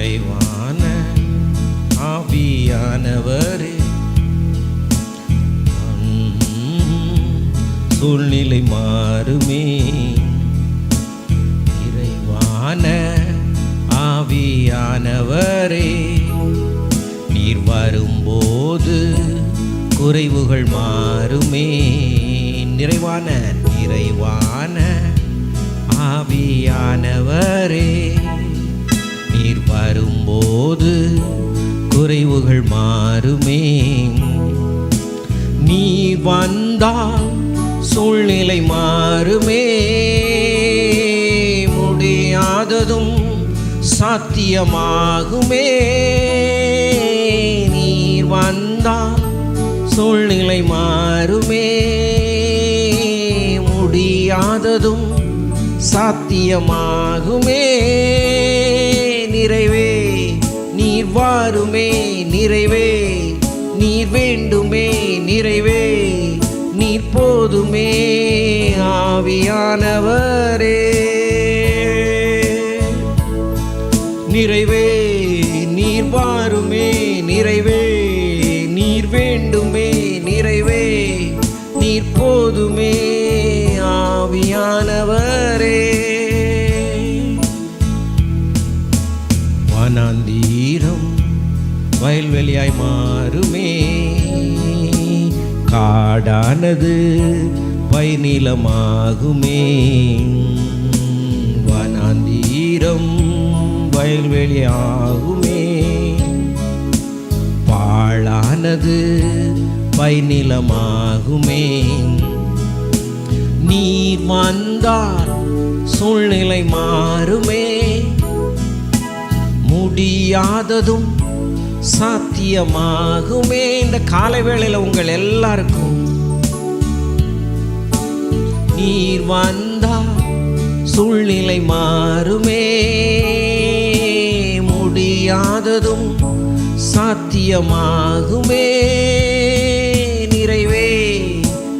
நிறைவான ஆவியானவரே. சூழ்நிலை மாறுமே. இறைவான ஆவியானவரே. நீர் வரும்போது குறைவுகள் மாறுமே. நிறைவான நிறைவான ஆவியானவரே. வரும்போது குறைவுகள் மாறுமே. நீ வந்தால் சூழ்நிலை மாறுமே. முடியாததும் சாத்தியமாகுமே. நீர் வந்தால் சூழ்நிலை மாறுமே. முடியாததும் சாத்தியமாகுமே. நிறைவே நீர் வாருமே நிறைவே நீர் வேண்டுமே நிறைவே நீர் போதுமே ஆவியானவர். காடானது பைநிலமாகுமே. வனாந்தீரம் வயல்வெளியாகுமே பாழானது பைநிலமாகுமே. நீ வந்தால் சூழ்நிலை மாறுமே. முடியாததும் சாத்தியமாகுமே. இந்த காலை வேளையில் உங்கள் எல்லாருக்கும் நீர் வந்தா சூழ்நிலை மாறுமே. முடியாததும் சாத்தியமாகுமே. நிறைவே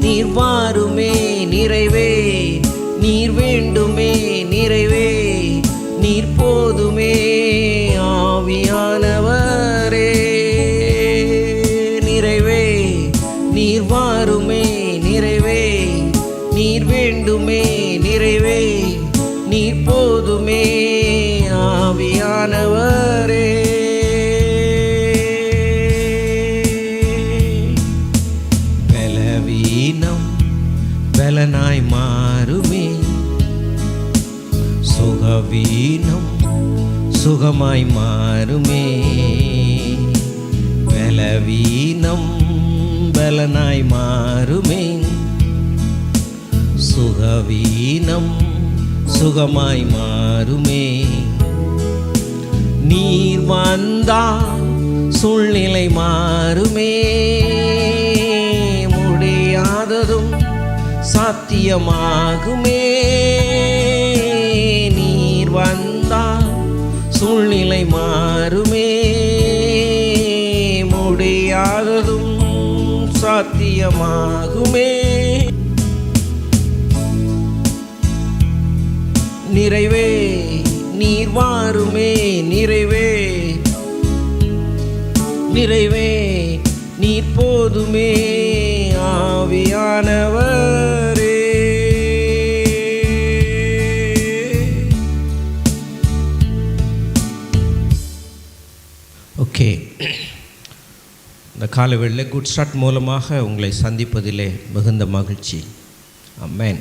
நீர் வாருமே நிறைவே. நீர் வேண்டுமே நிறைவே. நீர் போதுமே ஆவியா சுகமாய் மாறுமே. பலவீனம் பலனாய் மாறுமே. சுகவீனம் சுகமாய் மாறுமே. நீர் வந்தால் சூழ்நிலை மாறுமே. முடியாததும் சாத்தியமாகுமே. நீர் வந்த சூழ்நிலை மாறுமே. முடியாததும் சாத்தியமாகுமே. நிறைவே நீர் வாருமே. நிறைவே நிறைவே நீர் போதுமே. காலவெளியில் குட் ஸ்டார்ட் மூலமாக உங்களை சந்திப்பதிலே மிகுந்த மகிழ்ச்சி. அம்மேன்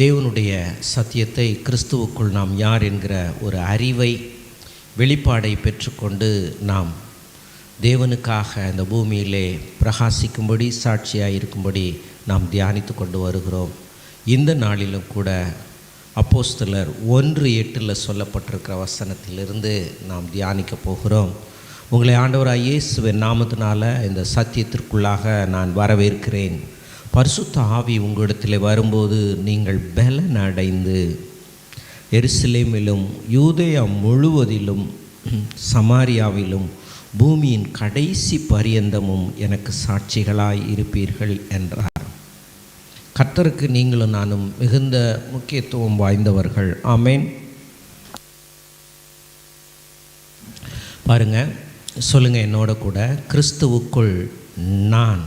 தேவனுடைய சத்தியத்தை கிறிஸ்துவுக்குள் நாம் யார் என்கிற ஒரு அறிவை வெளிப்பாடை பெற்றுக்கொண்டு நாம் தேவனுக்காக இந்த பூமியிலே பிரகாசிக்கும்படி சாட்சியாக இருக்கும்படி நாம் தியானித்து கொண்டு வருகிறோம். இந்த நாளிலும் கூட அப்போஸ்தலர் ஒன்று எட்டில் சொல்லப்பட்டிருக்கிற வசனத்திலிருந்து நாம் தியானிக்க போகிறோம். உங்களை ஆண்டவராக இயேசுவின் நாமத்தினால இந்த சத்தியத்திற்குள்ளாக நான் வரவேற்கிறேன். பரிசுத்த ஆவி உங்களிடத்தில் வரும்போது நீங்கள் பலன் அடைந்து எருசலேமிலும் யூதயா முழுவதிலும் சமாரியாவிலும் பூமியின் கடைசி பரியந்தமும் எனக்கு சாட்சிகளாய் இருப்பீர்கள் என்றார். கர்த்தருக்கு நீங்களும் நானும் மிகுந்த முக்கியத்துவம் வாய்ந்தவர்கள். ஆமேன். பாருங்க சொல்லுங்கள் என்னோட கூட. கிறிஸ்துவுக்குள் நான்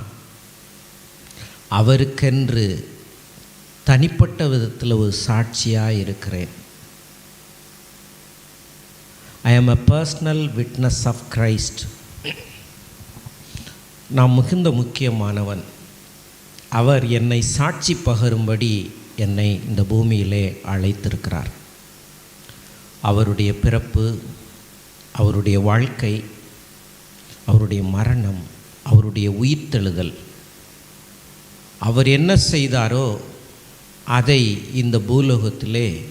அவருக்கென்று தனிப்பட்ட விதத்தில் ஒரு சாட்சியாக இருக்கிறேன். I am a personal witness of Christ நான் மிகுந்த முக்கியமானவன். அவர் என்னை சாட்சி பகரும்படி என்னை இந்த பூமியிலே அழைத்திருக்கிறார். அவருடைய பிறப்பு அவருடைய வாழ்க்கை அவருடைய மரணம் அவருடைய உயிர்த்தெழுதல். அவர் என்ன செய்தாரோ அதை இந்த பூலோகத்திலே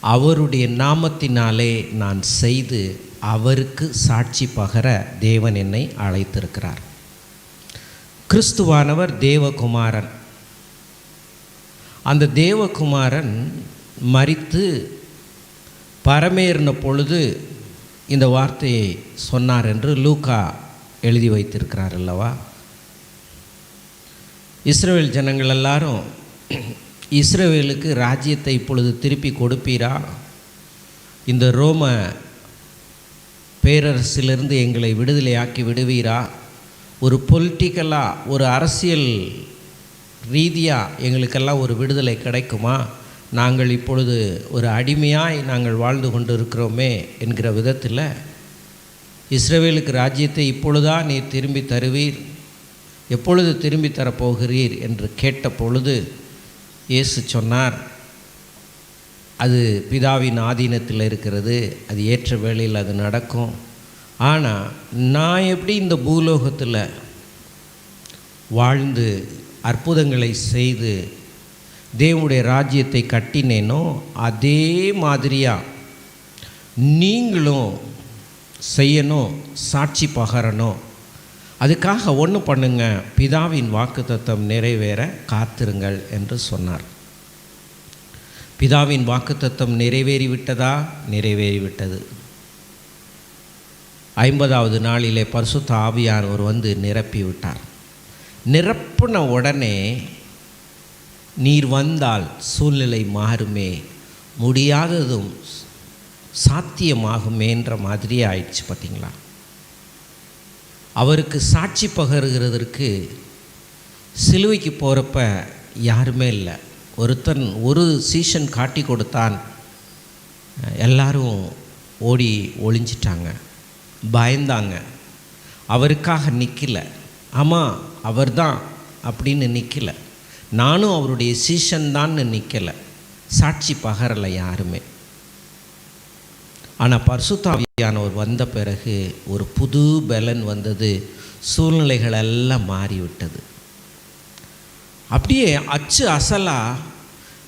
அவருடைய நாமத்தினாலே நான் செய்து அவருக்கு சாட்சி பகர தேவன் என்னை அழைத்திருக்கிறார். கிறிஸ்துவானவர் தேவகுமாரன். அந்த தேவகுமாரன் மறித்து பரமேறின பொழுது இந்த வார்த்தையை சொன்னார் என்று லூக்கா எழுதி வைத்திருக்கிறார் அல்லவா? இஸ்ரேல் ஜனங்கள் எல்லாரும் இஸ்ரேவேலுக்கு ராஜ்யத்தை இப்பொழுது திருப்பி கொடுப்பீரா? இந்த ரோம பேரரசிலிருந்து எங்களை விடுதலையாக்கி விடுவீரா? ஒரு பொலிட்டிக்கலாக ஒரு அரசியல் ரீதியாக எங்களுக்கெல்லாம் ஒரு விடுதலை கிடைக்குமா? நாங்கள் இப்பொழுது ஒரு அடிமையாய் நாங்கள் வாழ்ந்து கொண்டு இருக்கிறோமே என்கிற விதத்தில் இஸ்ரேவேலுக்கு ராஜ்யத்தை இப்பொழுதா நீ திரும்பி தருவீர்? எப்பொழுது திரும்பி தரப்போகிறீர்? என்று கேட்ட பொழுது இயேசு சொன்னார் அது பிதாவின் ஆதீனத்தில் இருக்கிறது. அது ஏற்ற வேளையில் அது நடக்கும். ஆனால் நான் எப்படி இந்த பூலோகத்தில் வாழ்ந்து அற்புதங்களை செய்து தேவனுடைய ராஜ்யத்தை கட்டினேனோ அதே மாதிரியாக நீங்களும் செய்யணும் சாட்சி பகரணும் அதுக்காக ஒன்று பண்ணுங்க. பிதாவின் வாக்குத்தத்தம் நிறைவேற காத்திருங்கள் என்று சொன்னார். பிதாவின் வாக்குத்தத்தம் நிறைவேறிவிட்டதா? நிறைவேறிவிட்டது. ஐம்பதாவது நாளிலே பரிசுத்த ஆவியானவர் வந்து நிரப்பிவிட்டார். நிரப்பின உடனே நீர் வந்தால் சூழ்நிலை மாறுமே. முடியாததும் சாத்தியமாகுமேன்ற மாதிரியே ஆயிடுச்சு பார்த்தீங்களா? அவருக்கு சாட்சி பகருகிறதற்கு சிலுவைக்கு போகிறப்ப யாருமே இல்லை. ஒருத்தன் ஒரு சீசன் காட்டி கொடுத்தான். எல்லாரும் ஓடி ஒளிஞ்சிட்டாங்க. பயந்தாங்க. அவருக்காக நிற்கல ஆமாம் அவர்தான் அப்படின்னு நிற்கல நானும் அவருடைய சீஷன் தான் நிற்கலை சாட்சி பகரலை யாருமே. ஆனால் பர்சுத்தாவியானவர் வந்த பிறகு ஒரு புது பலன் வந்தது. சூழ்நிலைகள் எல்லாம் மாறிவிட்டது. அப்படியே அச்சு அசலா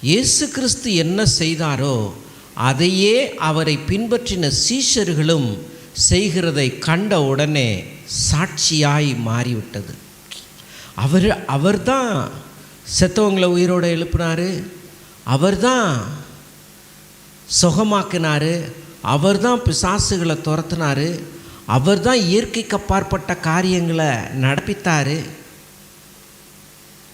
இயேசு கிறிஸ்து என்ன செய்தாரோ அதையே அவரை பின்பற்றின சீஷர்களும் செய்கிறதை கண்ட உடனே சாட்சியாய் மாறிவிட்டது. அவர் அவர்தான் செத்தவங்களை உயிரோடு எழுப்பினார். அவர்தான் சுகமாக்கினார். அவர் தான் பிசாசுகளை துரத்துனார். அவர் தான் இயற்கைக்கு அப்பாற்பட்ட காரியங்களை நடப்பித்தார்.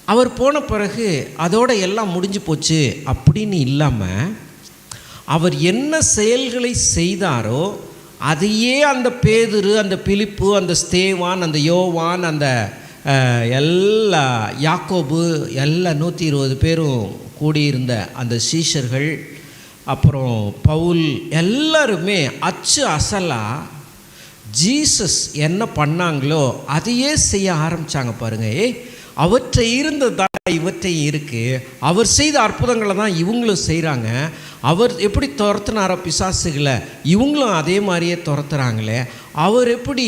அவர் போன பிறகு அதோட எல்லாம் முடிஞ்சு போச்சு அப்படின்னு இல்லாமல் அவர் என்ன செயல்களை செய்தாரோ அதையே அந்த பேதுரு அந்த பிலிப்பு அந்த ஸ்தேவான் அந்த யோவான் அந்த எல்லா யாக்கோபு எல்லா நூற்றி இருபது பேரும் கூடியிருந்த அந்த சீஷர்கள் அப்புறம் பவுல் எல்லாருமே அச்சு அசலாக ஜீசஸ் என்ன பண்ணாங்களோ அதையே செய்ய ஆரம்பித்தாங்க பாருங்க. ஏ அவற்றை இருந்ததாக தான் இவற்றை இருக்குது அவர் செய்த அற்புதங்களை தான் இவங்களும் செய்கிறாங்க அவர் எப்படி துரத்துனாரோ பிசாசுகளை இவங்களும் அதே மாதிரியே துரத்துறாங்களே. அவர் எப்படி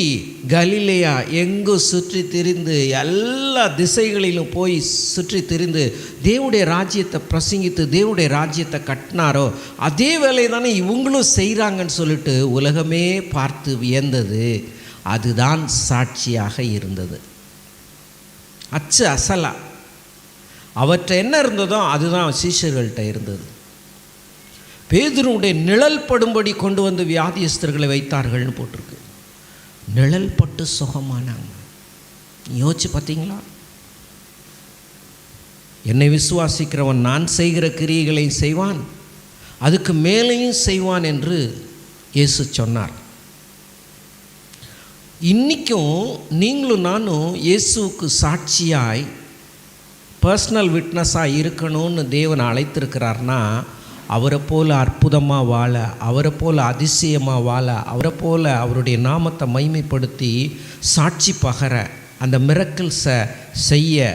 கலிலையா எங்கும் சுற்றி திரிந்து எல்லா திசைகளிலும் போய் சுற்றி திரிந்து தேவனுடைய ராஜ்யத்தை பிரசங்கித்து தேவனுடைய ராஜ்யத்தை கட்டினாரோ அதே வேலையை தானே இவங்களும் செய்கிறாங்கன்னு சொல்லிட்டு உலகமே பார்த்து வியந்தது. அதுதான் சாட்சியாக இருந்தது. அச்சு அசலா. அவற்றை என்ன இருந்ததோ அதுதான் சீஷர்கள்ட்ட இருந்தது. பேதுருடைய நிழல் படும்படி கொண்டு வந்து வியாதியஸ்தர்களை வைத்தார்கள்னு போட்டிருக்கு. நிழல் பட்டு சுகமானாங்க. யோசிச்சு பார்த்தீங்களா? என்னை விசுவாசிக்கிறவன் நான் செய்கிற கிரியைகளையும் செய்வான் அதுக்கு மேலேயும் செய்வான் என்று இயேசு சொன்னார். இன்றைக்கும் நீங்களும் நானும் இயேசுவுக்கு சாட்சியாய் பர்சனல் விட்னஸாக இருக்கணும்னு தேவன் அழைத்திருக்கிறார்னா அவரை போல் அற்புதமாக வாழ அவரை போல் அதிசயமாக வாழ அவரை போல அவருடைய நாமத்தை மைமைப்படுத்தி சாட்சி பகர அந்த மிரக்கிள்ஸை செய்ய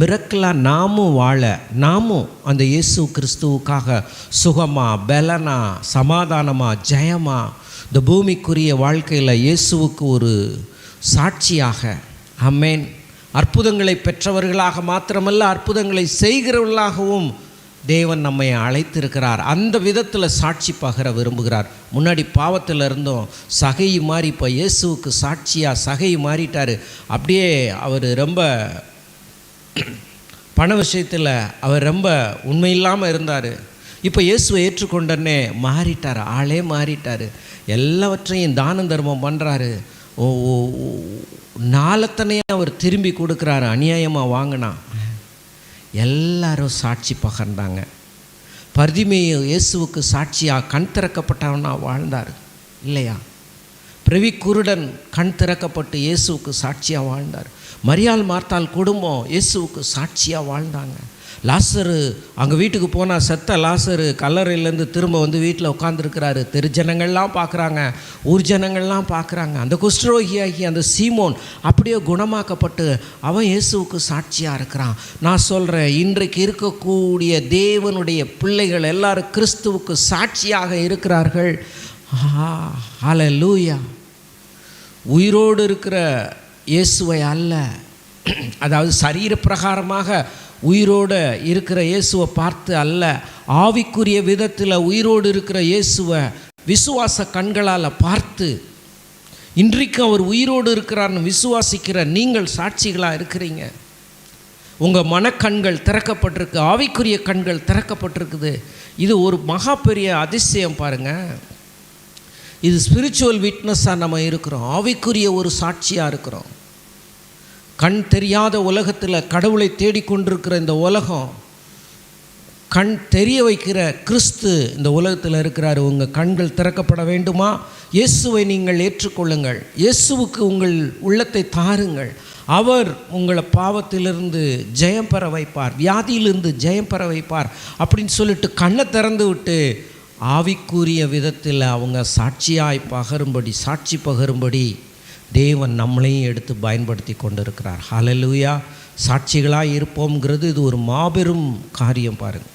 மிரக்கலாக நாமும் வாழ நாமும் அந்த இயேசு கிறிஸ்துவுக்காக சுகமா பலனா சமாதானமாக ஜெயமா இந்த பூமிக்குரிய வாழ்க்கையில் இயேசுவுக்கு ஒரு சாட்சியாக அம்மேன் அற்புதங்களை பெற்றவர்களாக மாத்திரமல்ல அற்புதங்களை செய்கிறவர்களாகவும் தேவன் நம்மை அழைத்திருக்கிறார். அந்த விதத்தில் சாட்சி பகர விரும்புகிறார். முன்னாடி பாவத்தில் இருந்தோம் சகை மாறி இப்போ இயேசுவுக்கு சாட்சியாக சகை மாறிட்டார். அப்படியே அவர் ரொம்ப பண விஷயத்தில் அவர் ரொம்ப உண்மையில்லாமல் இருந்தார். இப்போ இயேசுவை ஏற்றுக்கொண்டனே மாறிட்டார் ஆளே மாறிட்டார். எல்லாவற்றையும் தான தர்மம் பண்ணுறாரு ஓ ஓ- அவர் திரும்பி கொடுக்குறாரு அநியாயமாக வாங்கினா. எல்லாரும் சாட்சி பகர்ந்தாங்க. பர்திமேயு இயேசுவுக்கு சாட்சியாக கண் திறக்கப்பட்டவனா வாழ்ந்தார் இல்லையா? பிரவி குருடன் கண் திறக்கப்பட்டு இயேசுவுக்கு சாட்சியாக வாழ்ந்தார். மரியாள் மார்த்தால் குடும்பம் இயேசுவுக்கு சாட்சியாக வாழ்ந்தாங்க. லாசரு அங்கே வீட்டுக்கு போனால் செத்த லாசரு கல்லறையிலேருந்து திரும்ப வந்து வீட்டில் உட்காந்துருக்கிறாரு தெரு ஜனங்கள்லாம் பார்க்குறாங்க ஊர் ஜனங்கள்லாம் பார்க்குறாங்க. அந்த குஷ்டரோகியாகி அந்த சீமோன் அப்படியே குணமாக்கப்பட்டு அவன் இயேசுவுக்கு சாட்சியாக இருக்கிறான். நான் சொல்கிறேன் இன்றைக்கு இருக்கக்கூடிய தேவனுடைய பிள்ளைகள் எல்லாரும் கிறிஸ்துவுக்கு சாட்சியாக இருக்கிறார்கள். ஹalleluya. உயிரோடு இருக்கிற இயேசுவை அல்ல. அதாவது சரீர பிரகாரமாக உயிரோடு இருக்கிற இயேசுவை பார்த்து அல்ல. ஆவிக்குரிய விதத்தில் உயிரோடு இருக்கிற இயேசுவை விசுவாச கண்களால் பார்த்து இன்றைக்கு அவர் உயிரோடு இருக்கிறார்னு விசுவாசிக்கிற நீங்கள் சாட்சிகளாக இருக்கிறீங்க. உங்கள் மனக்கண்கள் திறக்கப்பட்டிருக்கு ஆவிக்குரிய கண்கள் திறக்கப்பட்டிருக்குது. இது ஒரு மகா பெரிய அதிசயம் பாருங்கள் இது ஸ்பிரிச்சுவல் விட்னஸாக நம்ம இருக்கிறோம். ஆவிக்குரிய ஒரு சாட்சியாக இருக்கிறோம். கண் தெரியாத உலகத்தில் கடவுளை தேடிக்கொண்டிருக்கிற இந்த உலகம் கண் தெரிய வைக்கிற கிறிஸ்து இந்த உலகத்தில் இருக்கிறார். உங்கள் கண்கள் திறக்கப்பட வேண்டுமா? இயேசுவை நீங்கள் ஏற்றுக்கொள்ளுங்கள். இயேசுவுக்கு உங்கள் உள்ளத்தை தாருங்கள். அவர் உங்களை பாவத்திலிருந்து ஜெயம் பெற வைப்பார் வியாதியிலிருந்து ஜெயம் பெற வைப்பார் அப்படின்னு சொல்லிட்டு கண்ணை திறந்து விட்டு ஆவிக்குரிய விதத்தில் அவங்க சாட்சியாய் பகரும்படி சாட்சி பகரும்படி தேவன் நம்மளையும் எடுத்து பயன்படுத்தி கொண்டிருக்கிறார். ஹalleluya. சாட்சிகளாக இருப்போம்ங்கிறது இது ஒரு மாபெரும் காரியம் பாருங்க.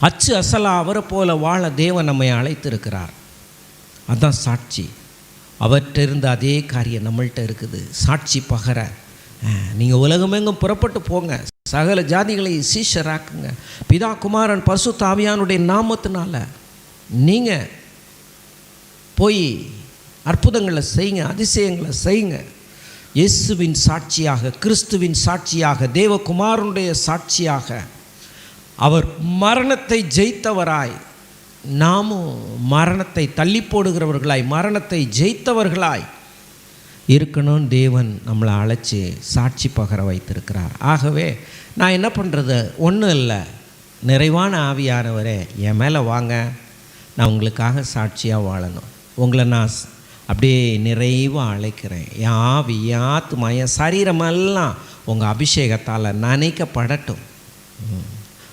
அச்சு அசலா அவரை போல வாழ தேவன் நம்மை அழைத்திருக்கிறார். அதான் சாட்சி. அவர்கிட்ட இருந்த அதே காரியம் நம்மள்கிட்ட இருக்குது. சாட்சி பகர. நீங்கள் உலகமெங்கும் புறப்பட்டு போங்க. சகல ஜாதிகளை சீஷராக்குங்க. பிதா குமாரன் பசு தாவியானுடைய நாமத்தினால நீங்கள் போய் அற்புதங்களை செய்யுங்க அதிசயங்களை செய்யுங்க. இயேசுவின் சாட்சியாக கிறிஸ்துவின் சாட்சியாக தேவகுமாரனுடைய சாட்சியாக அவர் மரணத்தை ஜெயித்தவராய் நாமும் மரணத்தை தள்ளி போடுகிறவர்களாய் மரணத்தை ஜெயித்தவர்களாய் இருக்கணும். தேவன் நம்மளை அழைச்சி சாட்சி பகர வைத்திருக்கிறார். ஆகவே நான் என்ன பண்ணுறது ஒன்றும் இல்லை. நிறைவான ஆவியானவரே என் மேலே வாங்க. நான் உங்களுக்காக சாட்சியாக வாழணும். உங்களை நான் அப்படியே நிறைவாக அழைக்கிறேன். என் ஆவி என் ஆத்மா என் சரீரமெல்லாம் உங்கள் அபிஷேகத்தால் நனைக்கப்படட்டும்.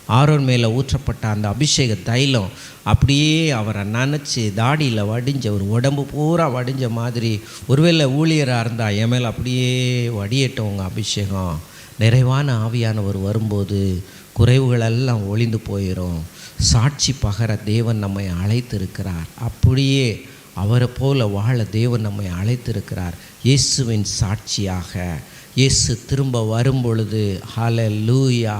ஆரோன் மேலே ஊற்றப்பட்ட அந்த அபிஷேக தைலம் அப்படியே அவரை நினச்சி தாடியில் வடிஞ்ச ஒரு உடம்பு பூரா வடிஞ்ச மாதிரி ஒருவேளை ஊழியராக இருந்தால் என் மேலே அப்படியே வடியட்டும் உங்கள் அபிஷேகம். நிறைவான ஆவியானவர் வரும்போது குறைவுகளெல்லாம் ஒளிந்து போயிடும் சாட்சி பகர தேவன் நம்மை அழைத்திருக்கிறார். அப்படியே அவரை போல வாழ தேவன் நம்மை அழைத்திருக்கிறார். இயேசுவின் சாட்சியாக. இயேசு திரும்ப வரும்பொழுது ஹalleluya.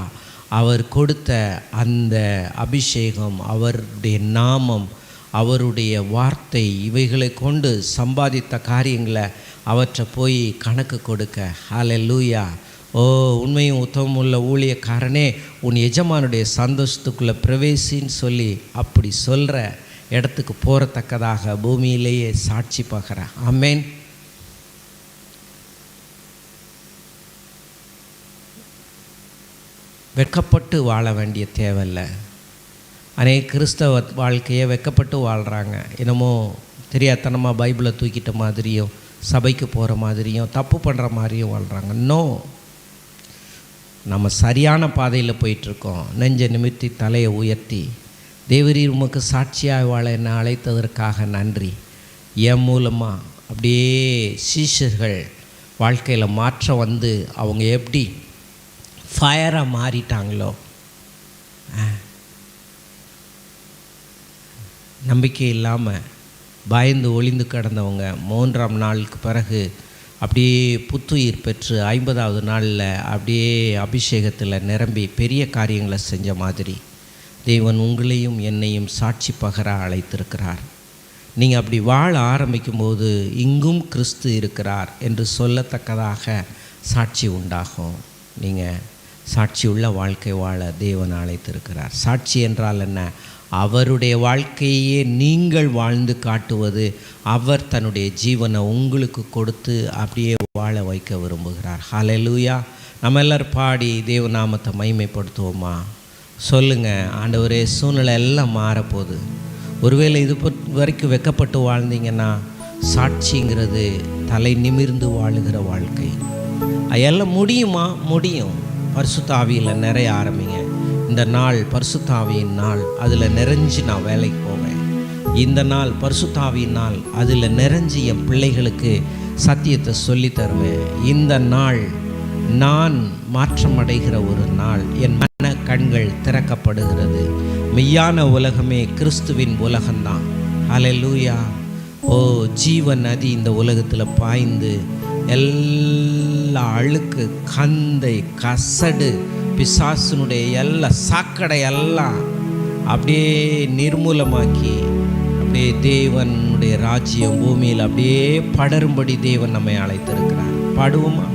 அவர் கொடுத்த அந்த அபிஷேகம் அவருடைய நாமம் அவருடைய வார்த்தை இவைகளை கொண்டு சம்பாதித்த காரியங்களை அவற்றை போய் கணக்கு கொடுக்க. ஹalleluya. ஓ உண்மையும் உத்தமம் உள்ள ஊழியக்காரனே உன் எஜமானுடைய சந்தோஷத்துக்குள்ளே பிரவேசின்னு சொல்லி அப்படி சொல்கிற இடத்துக்கு போகிறத்தக்கதாக பூமியிலேயே சாட்சி பார்க்குறேன் ஆமேன். வெட்கப்பட்டு வாழ வேண்டிய தேவையில்லை. அநேக கிறிஸ்தவ வாழ்க்கையை வெக்கப்பட்டு வாழ்கிறாங்க என்னமோ தெரியாதனமாக பைபிளை தூக்கிட்ட மாதிரியும் சபைக்கு போகிற மாதிரியும் தப்பு பண்ணுற மாதிரியும் வாழ்கிறாங்க நோ நம்ம சரியான பாதையில் போயிட்டுருக்கோம் நெஞ்சை நிமித்தி தலையை உயர்த்தி தேவரீர் உமக்கு சாட்சியாக வாழ என்னை அழைத்ததற்காக நன்றி. என் மூலமாக அப்படியே சீஷர்கள் வாழ்க்கையில் மாற்றம் வந்து அவங்க எப்படி ஃபயராக மாறிட்டாங்களோ? நம்பிக்கை இல்லாமல் பயந்து ஒளிந்து கிடந்தவங்க மூன்றாம் நாளுக்கு பிறகு அப்படியே புத்துயிர் பெற்று ஐம்பதாவது நாளில் அப்படியே அபிஷேகத்தில் நிரம்பி பெரிய காரியங்களை செஞ்ச மாதிரி. தேவன் உங்களையும் என்னையும் சாட்சி பகர அழைத்திருக்கிறார். நீங்கள் அப்படி வாழ ஆரம்பிக்கும்போது இங்கும் கிறிஸ்து இருக்கிறார் என்று சொல்லத்தக்கதாக சாட்சி உண்டாகும். நீங்கள் சாட்சியுள்ள வாழ்க்கை வாழ தேவன் அழைத்திருக்கிறார். சாட்சி என்றால் என்ன? அவருடைய வாழ்க்கையே நீங்கள் வாழ்ந்து காட்டுவது அவர் தன்னுடைய ஜீவனை உங்களுக்கு கொடுத்து அப்படியே வாழ வைக்க விரும்புகிறார். ஹலலூயா நம்ம எல்லோரும் பாடி தேவநாமத்தை மைமைப்படுத்துவோமா சொல்லுங்கள் ஆண்டவரே சூழ்நிலை எல்லாம் மாறப்போகுது. ஒருவேளை இது வரைக்கும் வெக்கப்பட்டு வாழ்ந்தீங்கன்னா சாட்சிங்கிறது தலை நிமிர்ந்து வாழுகிற வாழ்க்கை. அதெல்லாம் முடியுமா? முடியும். பரிசுத்தாவியில் நிறைய ஆரம்பிங்க. இந்த நாள் பரிசுத்தாவியின் நாள் அதில் நிறைஞ்சு நான் வேலைக்கு போவேன். இந்த நாள் பரிசுத்தாவியின் நாள் அதில் நிறைஞ்சு என் பிள்ளைகளுக்கு சத்தியத்தை சொல்லி தருவேன். இந்த நாள் நான் மாற்றமடைகிற ஒரு நாள். என் கண்கள் திறக்கப்படுகிறது. மெய்யான உலகமே கிறிஸ்துவின் உலகம்தான். அலலூயா ஓ ஜீவ நதி இந்த உலகத்தில் பாய்ந்து எல்லா அழுக்கு கந்தை கசடு பிசாசுனுடைய எல்லா சாக்கடை எல்லாம் அப்படியே நிர்மூலமாக்கி அப்படியே தேவனுடைய ராஜ்யம் பூமியில் அப்படியே படரும்படி தேவன் நம்மை அழைத்திருக்கிறார். பாடுவோமா?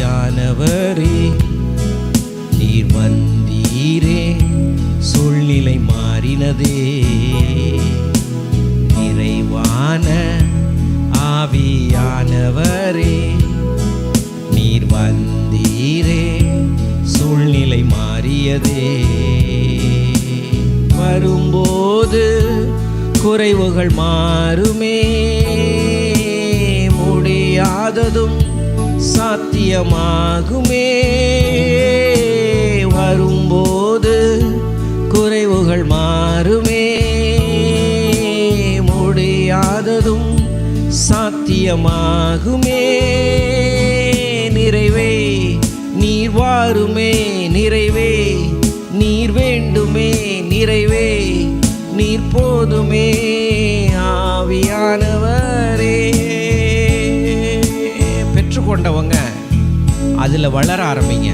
ஆவியானவரே நீர் வந்தீரே சூழ்நிலை மாறினதே. நிறைவான ஆவியானவரே நீர் வந்தீரே சூழ்நிலை மாறியதே. வரும்போது குறைவுகள் மாறுமே முடியாததும் சாத்தியமாகுமே. வரும்போது குறைவுகள் மாறுமே. முடியாததும் சாத்தியமாகுமே. நிறைவே நீர் வாருமே. நிறைவே கொண்டவங்க அதில் வளர ஆரம்பிங்க.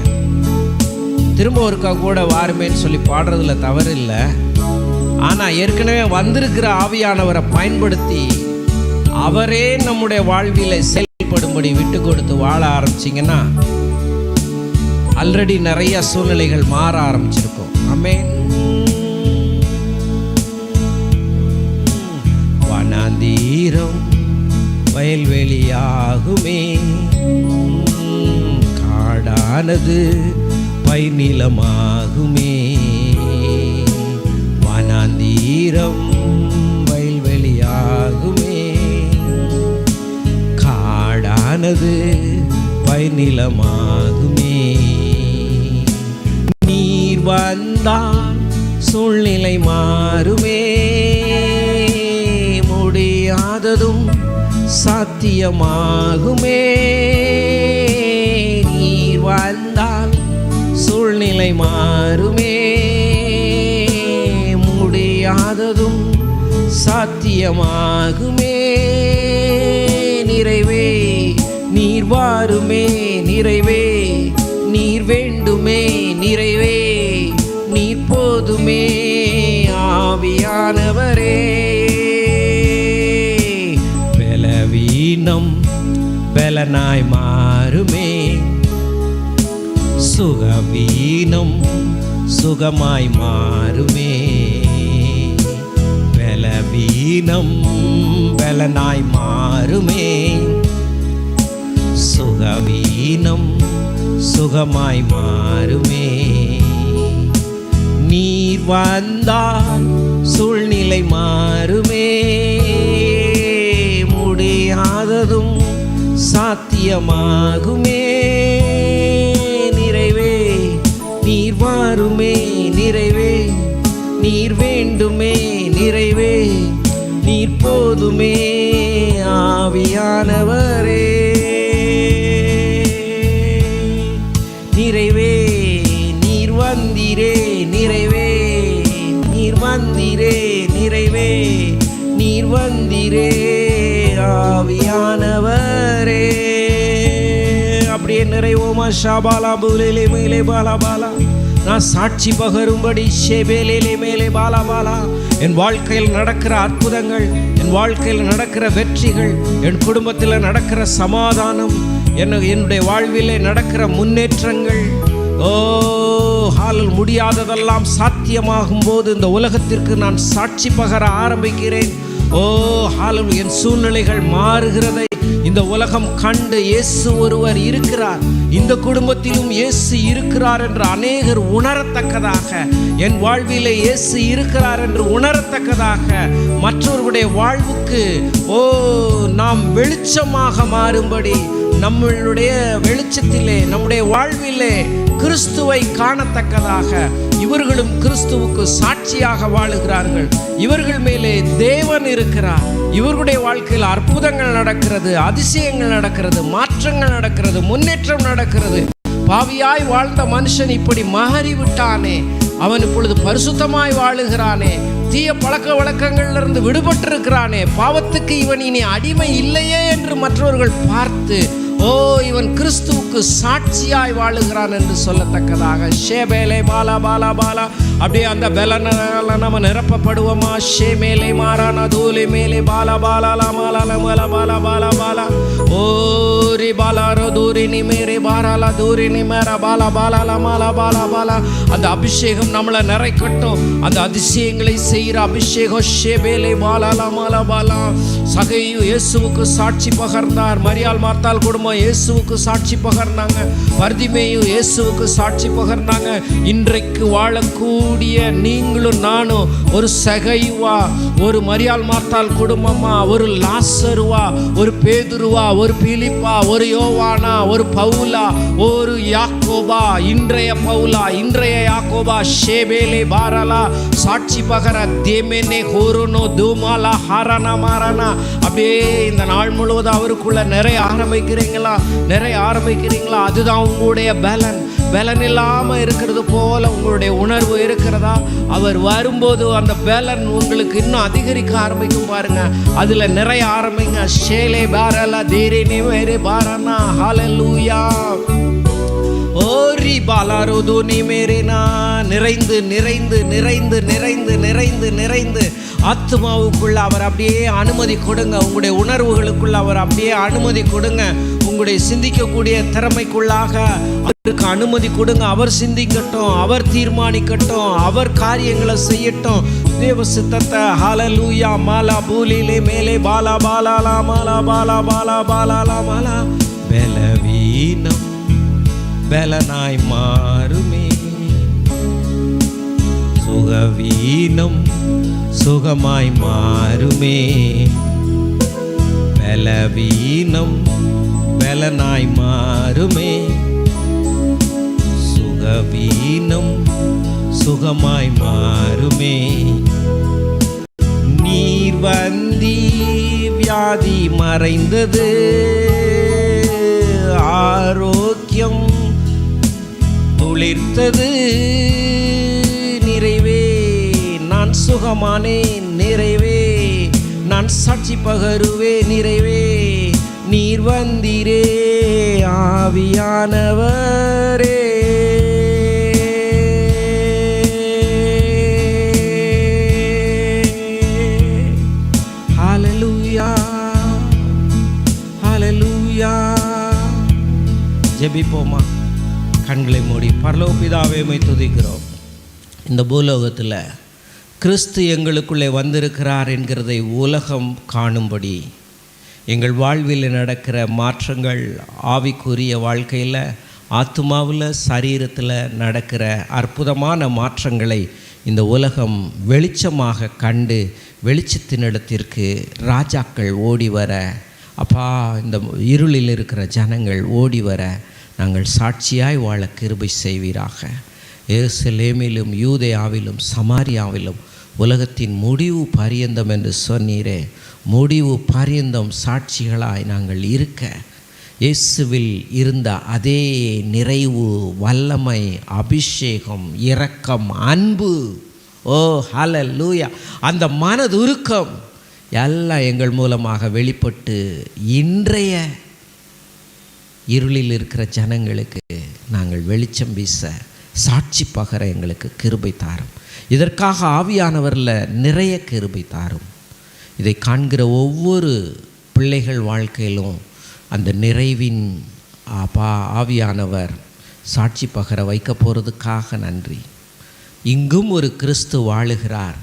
திரும்ப ஒருக்கா கூட வாருமேன்னு சொல்லி பாடுறதுல தவறு இல்லை. ஆனால் ஏற்கனவே வந்திருக்கிற ஆவியானவரை பயன்படுத்தி அவரே நம்முடைய வாழ்வில செயல்படும்படி விட்டு கொடுத்து வாழ ஆரம்பிச்சிங்கன்னா ஆல்ரெடி நிறைய சூழ்நிலைகள் மாற ஆரம்பிச்சிருக்கும். ஆமென். வனாந்தீரம் வயல்வெளியாகுமே. காடானது பைநிலமாகுமே வனாந்தீரம் வயல்வெளியாகுமே. காடானது பைநிலமாகுமே நீர் வந்தால் சூழ்நிலை மாறுமே. முடியாததும் சாத்தியமாகுமே. சாத்தியமாகுமே. நிறைவே நீர் வாருமே நிறைவே. நீர் வேண்டுமே நிறைவே. நீர் போதுமே ஆவியானவரே. பலவீனம் பலனாய் மாறுமே. சுகவீனம் சுகமாய் மாறுமே. தினம் பலனாய் மாறுமே. சுகவீனம் சுகமாய் மாறுமே. நீர் வந்தால் சூழ்நிலை மாறுமே. முடியாததும் சாத்தியமாகுமே. நிறைவே நீர் வாருமே. நிறைவே நீர் வேண்டுமே. நிறைவே போதுமே ஆவியானவரே. நிறைவே நீர் வந்திரே நிறைவே நீர் வந்திரே நிறைவே நீர் வந்திரே ஆவியானவரே. அப்படியே நிறைவோமா ஷாபாலா பூலேலே மேலே பாலா பாலா. நான் சாட்சி பகரும்படி ஷேபேலே மேலே பாலா பாலா. என் வாழ்க்கையில் நடக்கிற அற்புதங்கள் என் வாழ்க்கையில் நடக்கிற வெற்றிகள் என் குடும்பத்தில் நடக்கிற சமாதானம் என்ன என்னுடைய வாழ்விலே நடக்கிற முன்னேற்றங்கள். ஓ ஹாலில் முடியாததெல்லாம் சாத்தியமாகும் போது இந்த உலகத்திற்கு நான் சாட்சி பகர ஆரம்பிக்கிறேன். ஓ ஹாலும் என் சூழ்நிலைகள் மாறுகிறதை இந்த உலகம் கண்டு இயேசு ஒருவர் இருக்கிறார். இந்த குடும்பத்திலும் இயேசு இருக்கிறார் என்று அநேகர் உணரத்தக்கதாக என் வாழ்விலே இயேசு இருக்கிறார் என்று உணரத்தக்கதாக மற்றவர்களுடைய வாழ்வுக்கு ஓ நாம் வெளிச்சமாக மாறும்படி நம்மளுடைய வெளிச்சத்திலே நம்முடைய வாழ்விலே கிறிஸ்துவை காணத்தக்கதாக இவர்களும் கிறிஸ்துவுக்கு சாட்சியாக வாழுகிறார்கள். இவர்கள் மேலே தேவன் இருக்கிறார். இவர்களுடைய வாழ்க்கையில் அற்புதங்கள் நடக்கிறது அதிசயங்கள் நடக்கிறது மாற்றங்கள் நடக்கிறது முன்னேற்றம் நடக்கிறது. பாவியாய் வாழ்ந்த மனுஷன் இப்படி மாறி விட்டானே அவன் இப்பொழுது பரிசுத்தமாய் வாழுகிறானே. தீய பழக்க வழக்கங்களிலிருந்து விடுபட்டிருக்கிறானே. பாவத்துக்கு இவன் இனி அடிமை இல்லையே என்று மற்றவர்கள் பார்த்து ஓ இவன் கிறிஸ்துவுக்கு சாட்சியாய் வாழுகிறான் என்று சொல்லத்தக்கதாக. ஷேபேலே பாலா பாலா பாலா அப்படியே அந்த பலனால நம்ம நிரப்பப்படுவோமா? ஷே மேலே மாறானா தூலி மேலே பாலா பாலா லா மாலா மாலா பாலா பாலா பாலா ஓரி பாலா ரோ தூரி நீ மேரே பாராலா தூரி நீ மேரா பாலா பாலா மாலா பாலா பாலா. அந்த அபிஷேகம் நம்மளை நிறைக்கட்டும். அந்த அதிசயங்களை செய்கிற அபிஷேகம் ஷேபேலே பாலா பாலாலா மாலா பாலா சகையு இயேசுவுக்கு சாட்சி பகர்ந்தார். மரியாள் மார்த்தால் குடும்பம் இயேசுவுக்கு சாட்சி பகர்னாங்க பர்திமேயும் இயேசுவுக்கு சாட்சி பகர்னாங்க இன்றைக்கு வாழக்கூடிய நீங்களும் நானும் ஒரு சகைவா ஒரு மரியாள் மாத்தால் குடும்பமா ஒரு லாசருவா ஒரு பேதுருவா ஒரு பிலிப்பா ஒரு யோவானா ஒரு பவுலா ஒரு யாக்கோபா இன்றைய பவுலா இன்றைய யாக்கோபா ஷேபேலே பாரலா சாட்சி பகர தேமேனே ஹோரோனோ தூமாலா ஹாரானா மாரானா. அப்படியே இந்த நாள் முழுவதும் அவருக்குள்ள நிறைய ஆரம்பிக்கிறீங்களா? நிறைய ஆரம்பிக்கிறீங்களா? அதுதான் உங்களுடைய பலன். பலன் இல்லாமல் இருக்கிறது போல உங்களுடைய உணர்வு இருக்கிறதா? அவர் வரும்போது அந்த பலன் உங்களுக்கு இன்னும் அதிகரிக்க ஆரம்பிக்கும் பாருங்க. அதில் நிறைய ஆரம்பிங்க. ஷேலே பாரலா தீரினி வேறு பாரனா. ஹalleluya. ஓரி பாலாரோது நீ மேறினா நிறைந்து நிறைந்து நிறைந்து நிறைந்து நிறைந்து நிறைந்து. ஆத்மாவுக்குள்ள அவர் அப்படியே அனுமதி கொடுங்க. உங்களுடைய உணர்வுகளுக்குள்ள அவர் அப்படியே அனுமதி கொடுங்க. உங்களுடைய சிந்திக்கக்கூடிய திறமைக்குள்ளாக அவருக்கு அனுமதி கொடுங்க. அவர் சிந்திக்கட்டும் அவர் தீர்மானிக்கட்டும் அவர் காரியங்களை செய்யட்டும். தேவ சித்தத்தை ஹalleluya மாலா பூலிலே மேலே பாலா பாலாலா மாலா பாலா பாலா பாலாலா மாலா. பலவீனம் பலனாய் மாறுமே. சுகவீனம் சுகமாய் மாறுமே. பலவீனம் பலனாய் மாறுமே. சுகவீனம் சுகமாய் மாறுமே. நீர் வந்தி வியாதி மறைந்தது. ஆரோக்கியம் துளிர்த்தது. நிறைவே நான் சுகமானேன். நிறைவே நான் சாட்சி பகருவே. நிறைவே நீர் வந்திரே ஆவியானவரே. ஜெபிப்போமா? கண்களை மூடி பரலோபிதாவே மை துதிக்கிறோம். இந்த பூலோகத்தில் கிறிஸ்து எங்களுக்குள்ளே வந்திருக்கிறார் என்கிறதை உலகம் காணும்படி எங்கள் வாழ்வில் நடக்கிற மாற்றங்கள் ஆவிக்குரிய வாழ்க்கையில் ஆத்மாவில் சரீரத்தில் நடக்கிற அற்புதமான மாற்றங்களை இந்த உலகம் வெளிச்சமாக கண்டு வெளிச்சத்தினிடத்திற்கு ராஜாக்கள் ஓடி வர அப்பா இந்த இருளில் இருக்கிற ஜனங்கள் ஓடி வர நாங்கள் சாட்சியாய் வாழ கிருபை செய்வீராக. ஏசலேமிலும் யூதேயாவிலும் சமாரியாவிலும் உலகத்தின் முடிவு பரியந்தம் என்று சொன்னீரே. முடிவு பரியந்தம் சாட்சிகளாய் நாங்கள் இருக்க. இயேசுவில் இருந்த அதே நிறைவு வல்லமை அபிஷேகம் இரக்கம் அன்பு. ஓ ஹalleluya. அந்த மனதுருக்கம் எல்லாம் எங்கள் மூலமாக வெளிப்பட்டு இன்றைய இருளில் இருக்கிற ஜனங்களுக்கு நாங்கள் வெளிச்சம் வீச சாட்சி பகர எங்களுக்கு கிருபை தாரும். இதற்காக ஆவியானவரில் நிறைய கிருபை தாரும். இதை காண்கிற ஒவ்வொரு பிள்ளைகள் வாழ்க்கையிலும் அந்த நிறைவின் அப்பா ஆவியானவர் சாட்சி பகர வைக்க போகிறதுக்காக நன்றி. இங்கும் ஒரு கிறிஸ்து வாழுகிறார்.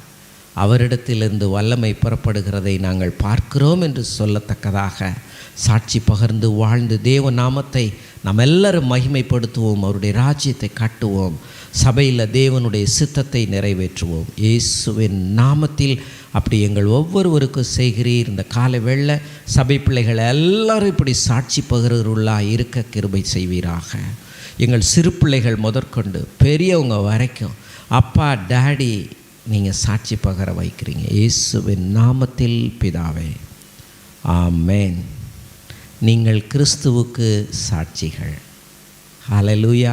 அவரிடத்திலிருந்து வல்லமை புறப்படுகிறதை நாங்கள் பார்க்கிறோம் என்று சொல்லத்தக்கதாக சாட்சி பகர்ந்து வாழ்ந்து தேவ நாமத்தை நாம் எல்லாரும் மகிமைப்படுத்துவோம். அவருடைய ராஜ்யத்தை காட்டுவோம். சபையில் தேவனுடைய சித்தத்தை நிறைவேற்றுவோம். இயேசுவின் நாமத்தில் அப்படி எங்கள் ஒவ்வொருவருக்கும் செய்கிறீர். இந்த காலை வெள்ள சபை பிள்ளைகள் எல்லாரும் இப்படி சாட்சி பகிர்வர்களா இருக்க கிருபை செய்வீராக. எங்கள் சிறு பிள்ளைகள் முதற்கொண்டு பெரியவங்க வரைக்கும் அப்பா டேடி நீங்கள் சாட்சி பகர வைக்கிறீங்க. இயேசுவின் நாமத்தில் பிதாவே. ஆமேன். நீங்கள் கிறிஸ்துவுக்கு சாட்சிகள். ஹலலூயா